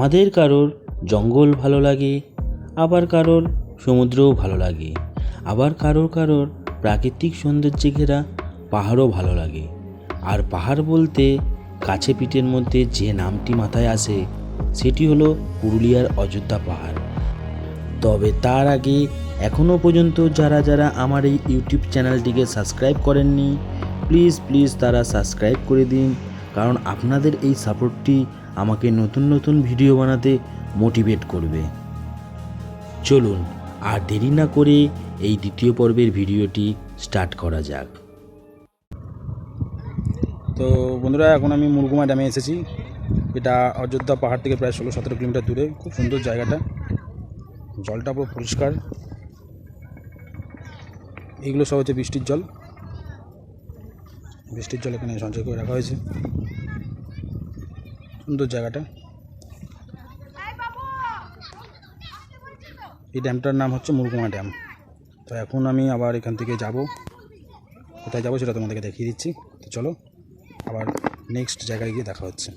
আমাদের কারোর জঙ্গল ভালো লাগে, আবার কারোর সমুদ্রও ভালো লাগে। আবার কারোর কারোর প্রাকৃতিক সৌন্দর্যে ঘেরা পাহাড়ও ভালো লাগে। আর পাহাড় বলতে কাছে পিঠের মধ্যে যে নামটি মাথায় আসে, সেটি হলো পুরুলিয়ার অযোধ্যা পাহাড়। তবে তার আগে এখনও পর্যন্ত যারা যারা আমার এই ইউটিউব চ্যানেলটিকে সাবস্ক্রাইব করেননি, প্লিজ প্লিজ তারা সাবস্ক্রাইব করে দিন। কারণ আপনাদের এই সাপোর্টটি আমাকে নতুন নতুন ভিডিও বানাতে মোটিভেট করবে। চলুন, আর দেরি না করে এই দ্বিতীয় পর্বের ভিডিওটি স্টার্ট করা যাক। তো বন্ধুরা, এখন আমি মুরগুমা ড্যামে এসেছি। এটা অযোধ্যা পাহাড় থেকে প্রায় ষোলো সতেরো কিলোমিটার দূরে। খুব সুন্দর জায়গাটা। জলটা পুরো পরিষ্কার। এগুলো সব হচ্ছে বৃষ্টির জল। বৃষ্টির জল এখানে সঞ্চয় করে রাখা হয়েছে। সুন্দর জায়গাটা। এই ড্যামটার নাম হচ্ছে মুরগুমা ড্যাম। তো এখন আমি আবার এখান থেকে যাব। কোথায় যাব সেটা তোমাদেরকে দেখিয়ে দিচ্ছি। তো চলো, আবার নেক্সট জায়গায় গিয়ে দেখা হচ্ছে।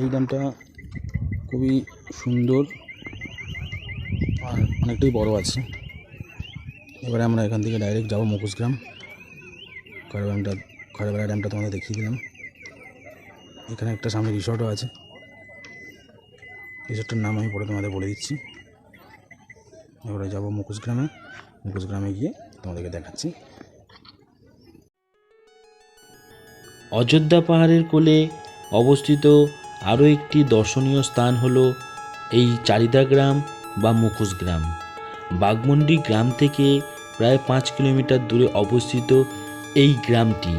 এই ড্যামটা খুবই সুন্দর আর অনেকটাই বড় আছে। এবারে আমরা এখান থেকে ডাইরেক্ট যাব মুখোশগ্রাম খড়বেড়া খড়বেড়া ড্যামটা তোমাদের দেখিয়ে দিলাম। এখানে একটা সামনে রিসর্টও আছে। রিসর্টটার নাম আমি পরে তোমাদের বলে দিচ্ছি। এবারে যাব মুখোশগ্রামে মুখোশগ্রামে গিয়ে তোমাদেরকে দেখাচ্ছি। অযোধ্যা পাহাড়ের কোলে অবস্থিত আরও একটি দর্শনীয় স্থান হলো এই চারিদা গ্রাম বা মুখোশ গ্রাম। বাগমন্ডি গ্রাম থেকে প্রায় পাঁচ কিলোমিটার দূরে অবস্থিত এই গ্রামটি।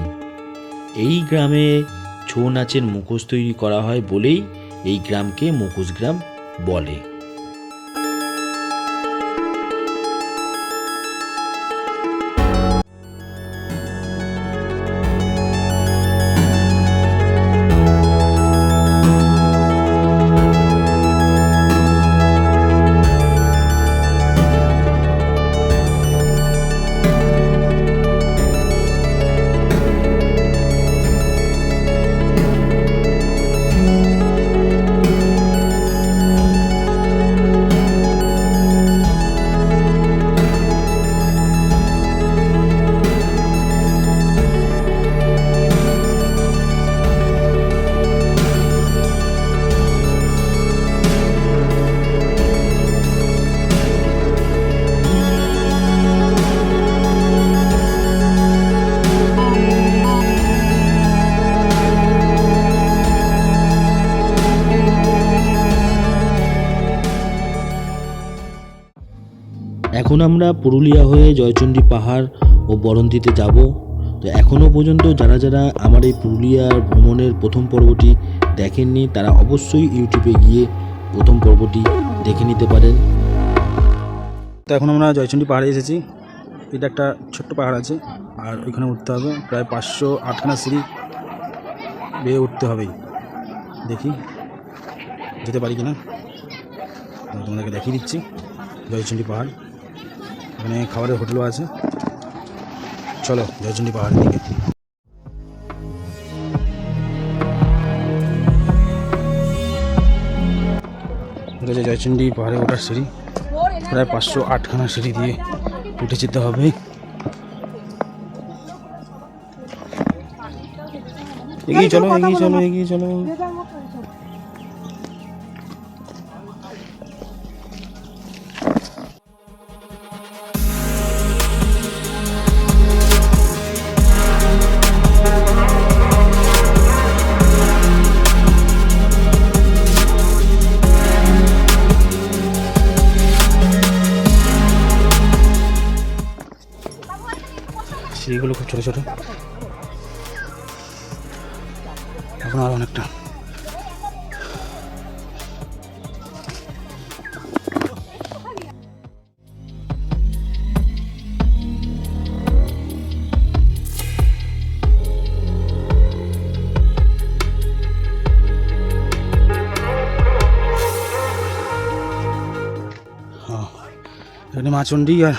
এই গ্রামে ছৌ নাচের মুখোশ তৈরি করা হয় বলেই এই গ্রামকে মুখোশ গ্রাম বলে। এখন আমরা পুরুলিয়া হয়ে জয়চণ্ডী পাহাড় ও বরন্তিতে যাব। তো এখনও পর্যন্ত যারা যারা আমার এই পুরুলিয়ার ভ্রমণের প্রথম পর্বটি দেখেননি, তারা অবশ্যই ইউটিউবে গিয়ে প্রথম পর্বটি দেখে নিতে পারেন। তো এখন আমরা জয়চণ্ডী পাহাড়ে এসেছি। এটা একটা ছোট্ট পাহাড় আছে, আর ওইখানে উঠতে হবে। প্রায় পাঁচশো আটখানা সিঁড়ি বেয়ে উঠতে হবেই। দেখি, যেতে পারি কিনা? তোমাদেরকে দেখিয়ে দিচ্ছি জয়চণ্ডী পাহাড়। এখানে খাবারের হোটেলও আছে। চলো জয়চণ্ডী পাহাড়ের দিকে। এটা হচ্ছে জয়চণ্ডী পাহাড়ে ওঠার সিঁড়ি। প্রায় পাঁচশো আটখানা সিঁড়ি দিয়ে উঠে যেতে হবে। এগিয়ে চলো এগিয়ে চলো এগিয়ে চলো। সিঁড়িগুলো খুব ছোটো ছোটো। এখন আর অনেকটা। হ্যাঁ, এখানে মা চণ্ডী আর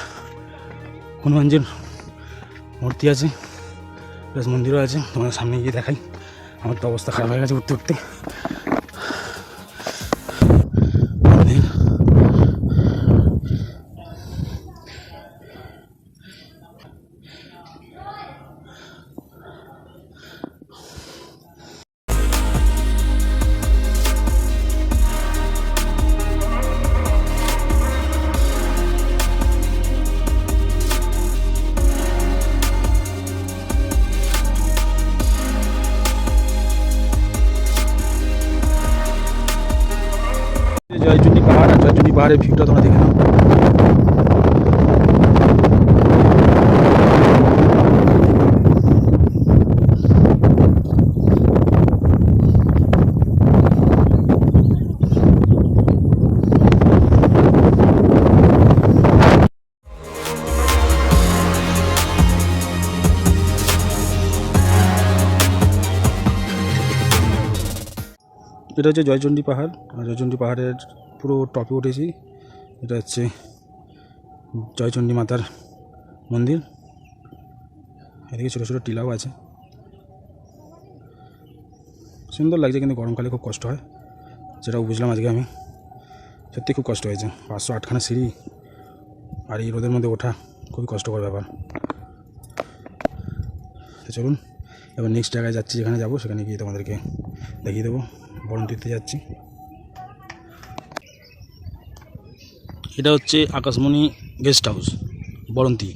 হনুমানজির মূর্তি আছে প্লাস মন্দিরও আছে, তোমাদের সামনে গিয়ে দেখাই। আমার তো অবস্থা খারাপ হয়ে গেছে উঠতে উঠতে। পাহাড়ের ভিউটা তোমরা দেখে নাও। এটা হচ্ছে জয়চন্ডী পাহাড়। আর জয়চন্ডী পাহাড়ের পুরো টপে উঠেছি। এটা হচ্ছে জয়চন্ডী মাতার মন্দির। এদিকে ছোটো ছোটো টিলাও আছে। সুন্দর লাগছে কিন্তু গরমকালে খুব কষ্ট হয়। যেটাও বুঝলাম আজকে আমি। সত্যি খুব কষ্ট হয়েছে। পাঁচশো আটখানা সিঁড়ি আর এই রোদের মধ্যে ওঠা খুবই কষ্টকর ব্যাপার। চলুন, এবার নেক্সট জায়গায় যাচ্ছি, যেখানে যাব সেখানে গিয়ে তোমাদেরকে দেখিয়ে দেবো। বরন্তিতে যাচ্ছি। এটা হচ্ছে আকাশমণি গেস্ট হাউস, বরন্তি।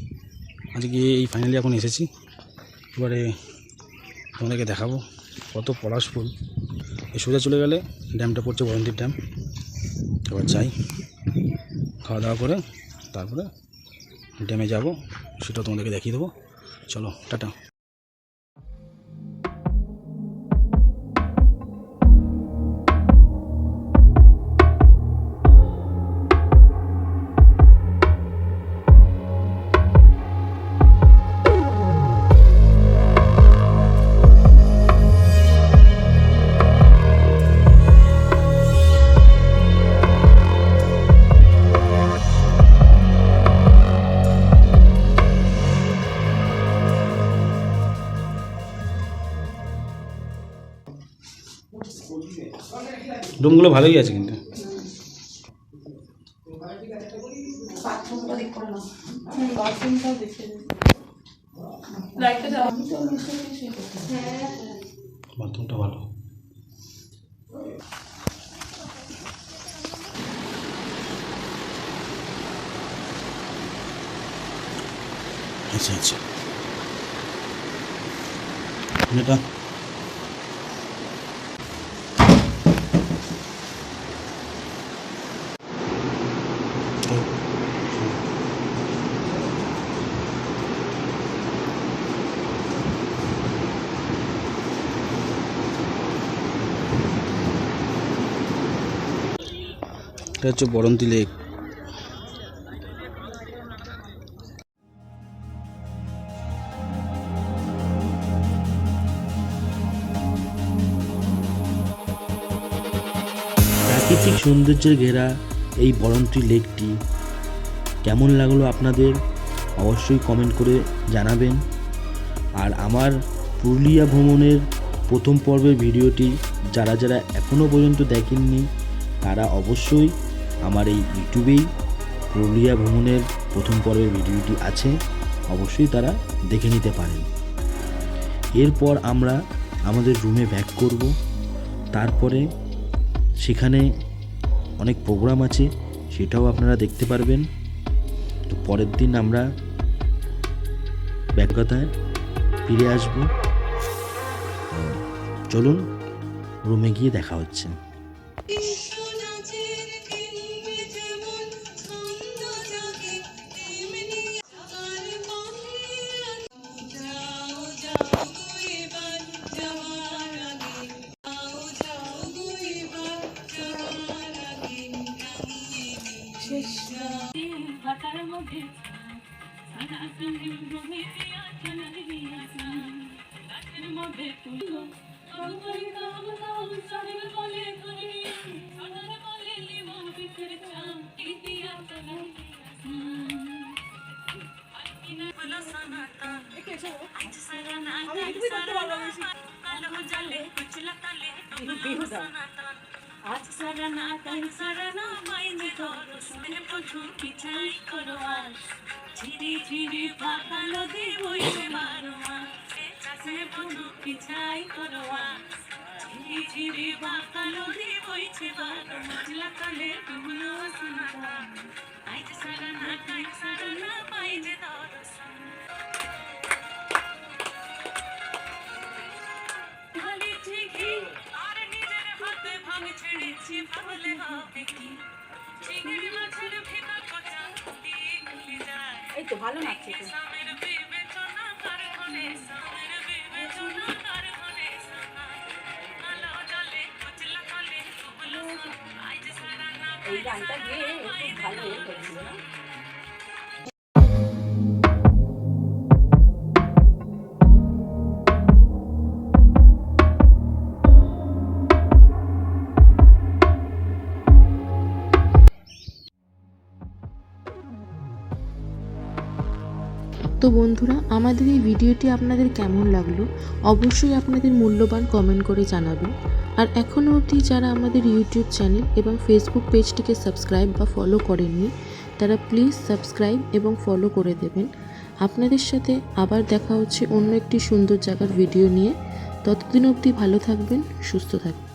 আজকে এই ফাইনালি এখন এসেছি। এবারে তোমাদেরকে দেখাবো কত পলাশ ফুল। এই সোজা চলে গেলে ড্যামটা পড়ছে বরন্তির ড্যাম। এবার যাই, খাওয়া দাওয়া করে তারপরে ড্যামে যাব সেটা তোমাদেরকে দেখিয়ে দেবো। চলো, টাটা। রুমগুলো ভালোই আছে কিন্তু বাথরুমটা ভালো আচ্ছা আচ্ছা এটা এটা হচ্ছে বরন্তি লেক। প্রাকৃতিক সৌন্দর্যের ঘেরা এই বরন্তি লেকটি কেমন লাগল আপনাদের অবশ্যই কমেন্ট করে জানাবেন। আর আমার পুরুলিয়া ভ্রমণের প্রথম পর্বের ভিডিওটি যারা যারা এখনও পর্যন্ত দেখেননি, তারা অবশ্যই আমার এই ইউটিউবেই পুরুলিয়া ভ্রমণের প্রথম পর্বের ভিডিওটি আছে, অবশ্যই তারা দেখে নিতে পারেন। এরপর আমরা আমাদের রুমে ব্যাক করব। তারপরে সেখানে অনেক প্রোগ্রাম আছে, সেটাও আপনারা দেখতে পারবেন। তো পরের দিন আমরা ব্যাকতায় ফিরে আসব। চলুন, রুমে গিয়ে দেখা হচ্ছে। আজ সারা না কাল সারা না মাইনে করো শুনে পছু পিছাই করো আজ ঝিরি ঝিরি ফাঁকা নদী বইছে বারো। মাস চাষে পছু পিছাই ঝিরি ঝিরি ফাঁকা নদী বইছে বারো মাস লাকালে তুমিও শুনতা আজ সারা না কাল সারা না মাইনে দর্শন ঢালিছি ঘি আর নিজের হাতে ভাঙ ছেড়েছি তাহলে হবে কি? চিংড়ি মাছের ভিতর পচা দিয়ে খুলে যায়। এই তো ভালো নাচছে তো। এই গানটা গিয়ে একটু ভালো হয়েছিল না তো বন্ধুরা, আমাদের এই ভিডিওটি আপনাদের কেমন লাগল অবশ্যই আপনাদের মূল্যবান কমেন্ট করে জানাবেন। আর এখনও অবধি যারা আমাদের ইউটিউব চ্যানেল এবং ফেসবুক পেজটিকে সাবস্ক্রাইব বা ফলো করেননি, তারা প্লিজ সাবস্ক্রাইব এবং ফলো করে দেবেন। আপনাদের সাথে আবার দেখা হচ্ছে অন্য একটি সুন্দর জায়গার ভিডিও নিয়ে। ততদিন অবধি ভালো থাকবেন, সুস্থ থাকবেন।